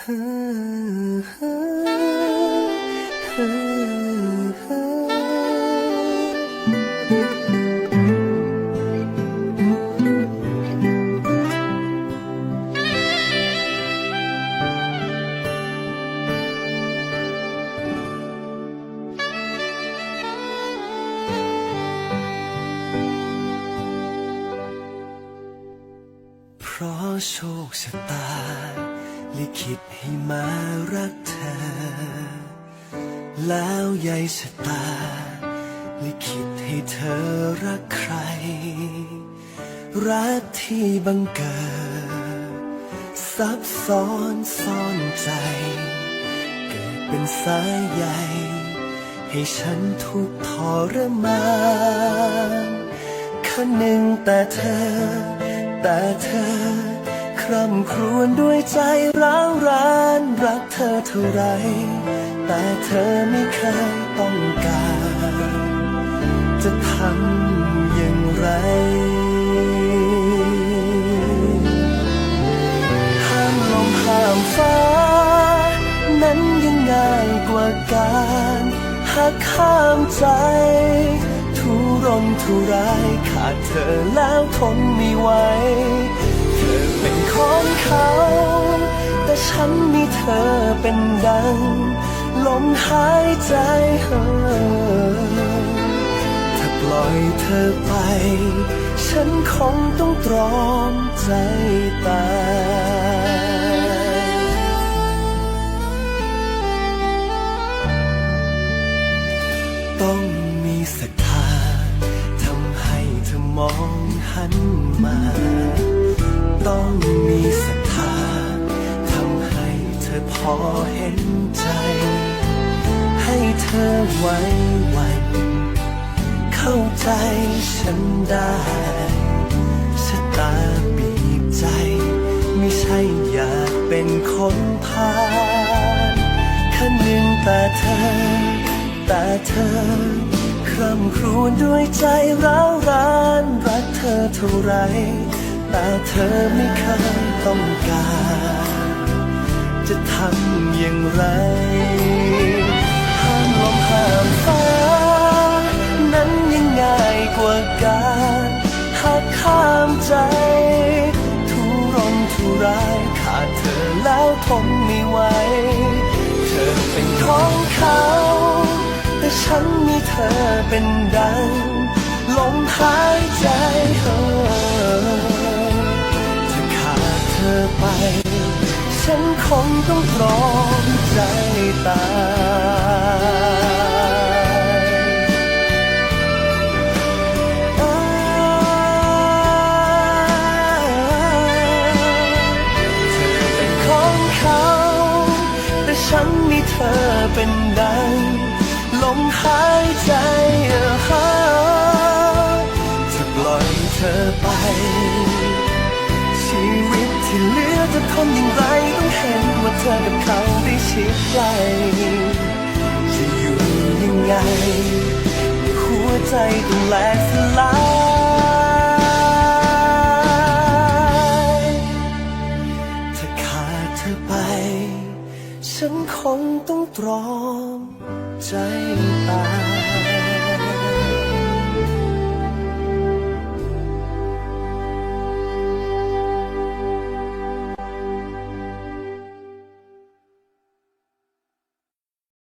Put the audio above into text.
เพราะโชคชะตา ลิขิตให้มารักเธอ แล้วยายชะตา ลิขิตให้เธอรักใคร รักที่บังเกิด ซับซ้อนซ่อนใจ เกิดเป็นสายใยให้ฉันทุกทรมานคันหนึ่งแต่เธอ แต่เธอ ร่ำครวญด้วยใจร้าวรานรักเธอเท่าไร แต่เธอไม่เคยต้องการ จะทำอย่างไรห้ามลมห้ามฟ้า นั้นยังง่ายกว่าการหักข้ามใจทุรนทุรายขาดเธอแล้วทนไม่ไหว เธอเป็นของเขา แต่ฉันมีเธอเป็นดังลมหายใจเฮอถ้าปล่อยเธอไป ฉันคงต้องตรอมใจตายต้องมีศรัทธาทำให้เธอมองหันมา ต้องมีศรัทธาทำให้เธอพอเห็นใจ ให้เธอไว้วันเข้าใจฉันได้ชะตาบีบใจ ไม่ใช่อยากเป็นคนพาลคันหนึ่งแต่เธอ แต่เธอคร่ำครวญด้วยใจร้าวรานรักเธอเท่าไร แต่เธอไม่เคยต้องการ จะทำอย่างไรห้ามลมห้ามฟ้า นั้นยังง่ายกว่าการหักข้ามใจ ทุรนทุรายขาดเธอแล้วทนไม่ไหวเธอเป็นของเขา แต่ฉันมีเธอเป็นดังลมหายใจเฮอ คงต้องตรอมใจตายเธอเป็นของเขา แต่ฉันมีเธอเป็นดังลมหายใจเออฮะจะปล่อยเธอไป ชีวิตที่เหลือจะทนอย่างไรต้อง เธอกับเขาได้ชิดใกล้จะอยู่ยังไงหัวใจต้องแหลกสลายถ้าขาดเธอไป ฉันคงต้องตรอมใจ